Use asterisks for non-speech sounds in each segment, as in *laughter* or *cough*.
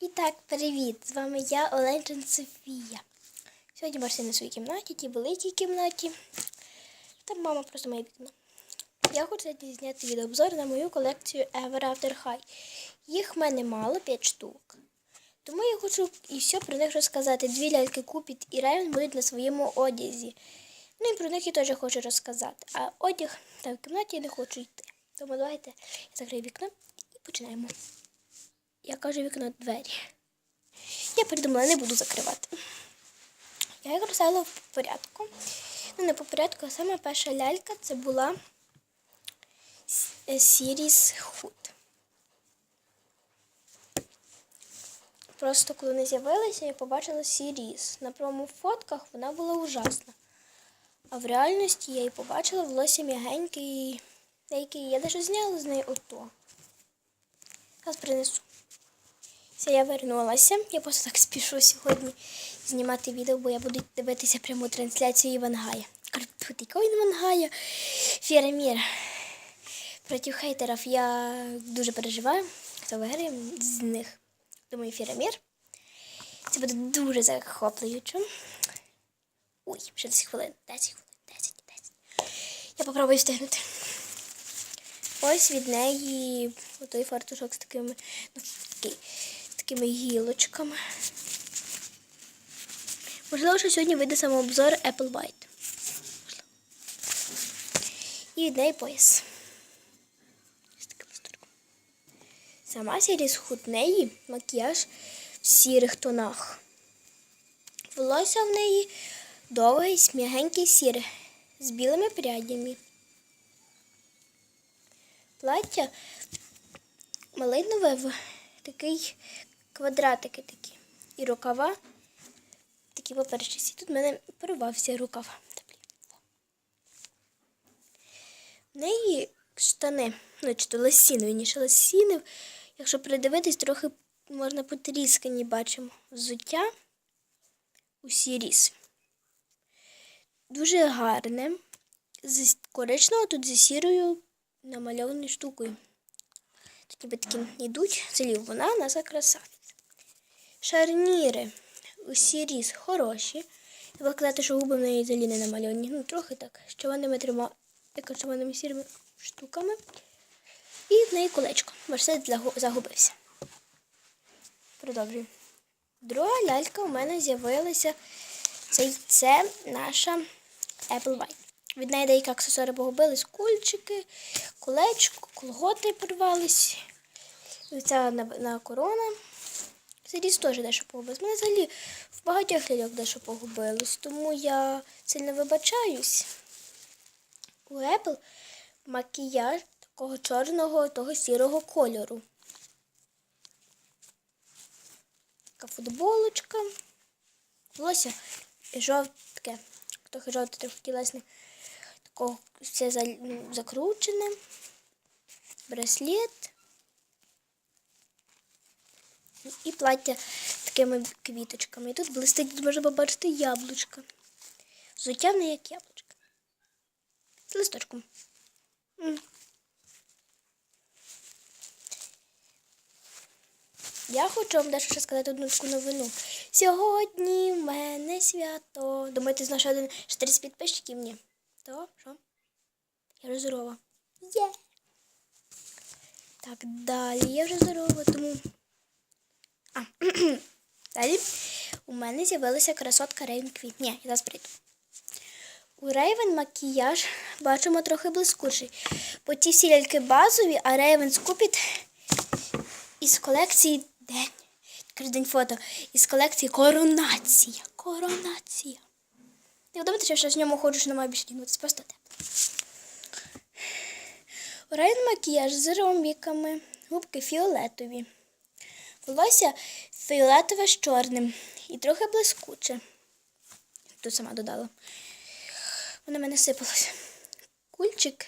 І так, привіт! З вами я, Оленчин Софія. Сьогодні бачите на своїй кімнаті, тій великій кімнаті. Там мама просто моє вікно. Я хочу зняти відеообзор на мою колекцію Ever After High. Їх в мене мало, 5 штук. Тому я хочу і все про них розказати. Дві ляльки Купіт і Райвен будуть на своєму одязі. Ну і про них я теж хочу розказати. А одяг там в кімнаті я не хочу йти. Тому давайте я закрию вікно і починаємо. Я кажу вікно двері. Я придумала, не буду закривати. Я їх розставила в порядку. Ну, не по порядку, а саме перша лялька це була Сіріс Худ. Просто коли не з'явилася, я побачила Сіріс. На промо-фотках вона була ужасна. А в реальності я її побачила волосся м'ягеньке і я навіть зняла з неї ото. Зараз принесу. Все, я вернулася. Я просто так спішу сьогодні знімати відео, бо я буду дивитися пряму трансляцію Івангая. Якого Івангая? Фіра Проти хейтерів я дуже переживаю, хто виграє з них. Думаю, Фіра Мір. Це буде дуже захоплююче. Ой, ще 10 хвилин. 10 хвилин, 10, 10. Я попробую встигнути. Ось від неї той фартушок з такими, ну, такий, такими гілочками. Можливо, що сьогодні вийде самообзор Apple White. І від неї пояс. Ось таким листочком. Сама серія з неї макіяж в сірих тонах. Волосся в неї довге, м'ягеньке сіре, з білими прядями. Плаття малинове в такий квадратики такі. І рукава такі поперечисті. Тут в мене порвався рукав. В неї штани, ну, чи то лосінові, ніж лосінив. Якщо придивитись, трохи можна потріскані бачимо взуття усі ріс. Дуже гарне. З коричневого тут зі сірою намальованою штукою. Тут ніби такі йдуть, це вона наша красавиця. Шарніри усі різ хороші. Треба казати, що губи в неї взагалі не намальовані. Ну, трохи так. червоними трьома червоними сірими штуками. І в неї колечко. Марсет загубився. Продовжую. Друга лялька у мене з'явилася. Це, це наша Apple White. Від неї деякі аксесуари погубились, кульчики, колечко, колготи порвались. Ця на, на корона. Сиріс теж дещо погубилась. Мене взагалі в багатьох ляльок дещо погубилось, тому я сильно вибачаюсь. У Apple макіяж такого чорного, того сірого кольору. Така футболочка. Волосся жовтке, трохи жовте, трохи тілесне такого все закручене, браслет і плаття такими квіточками. І тут блистить, можна побачити яблучко. Взуття не як яблучко. З листочком. Я хочу вам дещо сказати одну таку новину. Сьогодні в мене свято. Думаєте, з нашого один 40 підписчиків? Ні. То що? Я вже здорова. Є! Так, далі я вже здорова, тому. А, *clears throat* далі у мене з'явилася красотка Рейвен Квіт. Ні, я зараз прийду. У Рейвен макіяж бачимо трохи блискучий. Бо ті всі ляльки базові, а Рейвен скупить із колекції День. День фото. Із колекції Коронація. Коронація. Ти думаєте, що я ще з ньому ходжу, що немає більше дінутися. Просто тепло. Рейн макіяж з ромбіками. Губки фіолетові. Волосся фіолетове з чорним. І трохи блискуче. Тут сама додала. Воно мене сипалося. Кульчик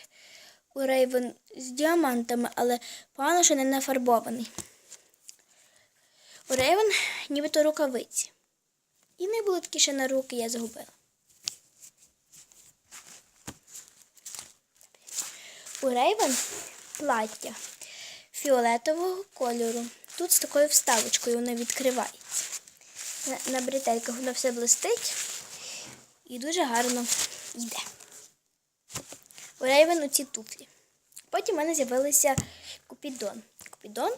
у Рейвен з діамантами, але погано, що не нафарбований. У Рейвен нібито рукавиці. І не було такі ще на руки, я загубила. У Рейвен плаття фіолетового кольору. Тут з такою вставочкою воно відкривається. На, бретельках воно все блистить і дуже гарно йде. У Рейвен оці туфлі. Потім в мене з'явилися Купідон. Купідон.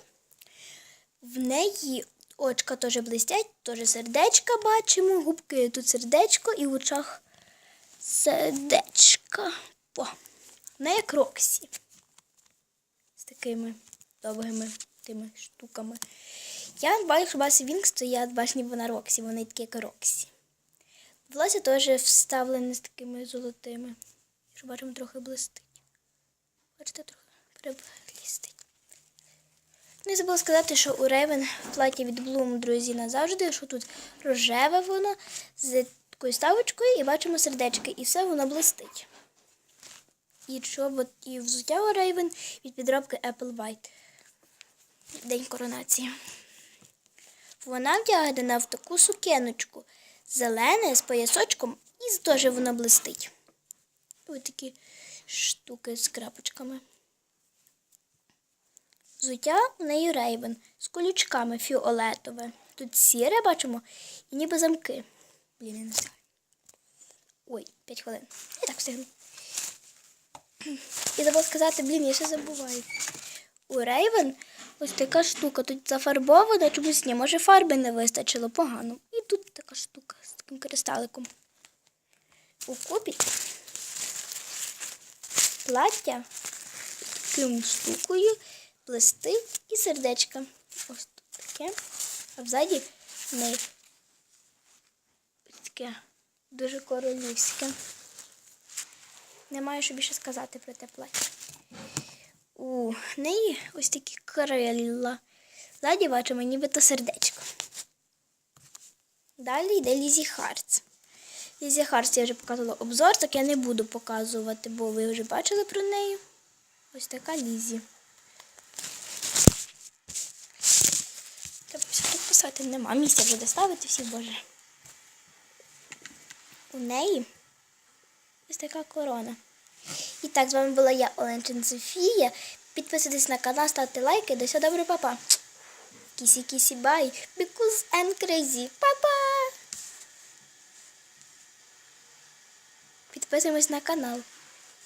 В неї очка теж блистять, теж сердечка бачимо, губки тут сердечко і в очах сердечка. О, в неї кроксі. З такими довгими тими штуками. Я бачу, Басі Вінкс стоять, бачу, ніби на Роксі, вони такі як Роксі. Волосся теж вставлене з такими золотими. Що бачимо, трохи блистить. Бачите, трохи переблістить. Ну забула сказати, що у Рейвен плаття від Bloom, друзі, назавжди, що тут рожеве воно з такою ставочкою і бачимо сердечки, і все воно блистить. І чобот, і взуття у Рейвен від підробки Apple White. День коронації. Вона вдягнена в таку сукеночку зелене з поясочком і теж воно блистить. Ось такі штуки з крапочками. Взуття у неї рейвен з колючками фіолетове. Тут сіре бачимо і ніби замки. Блін, не знаю. Ой, 5 хвилин. Я так встигну. *clears throat* І забула сказати, блін, я ще забуваю. У Рейвен ось така штука. Тут зафарбована, чомусь ні, може фарби не вистачило погано. І тут така штука з таким кристаликом. У купі плаття таким штукою блистить і сердечка. Ось тут таке. А взаді ось таке дуже королівське. Немає що більше сказати про те плаття. У неї ось такі крила. Ззаді бачимо нібито сердечко. Далі йде Лізі Харц. Лізі Харц я вже показувала обзор, так я не буду показувати, бо ви вже бачили про неї. Ось така Лізі. Треба все підписати. Нема місця вже доставити всі, боже. У неї ось така корона. І так, з вами була я, Оленчин Софія. Підписуйтесь на канал, ставте лайки. До всього добре, папа. Кісі кісі бай. Because I'm crazy. Папа! Підписуємось на канал.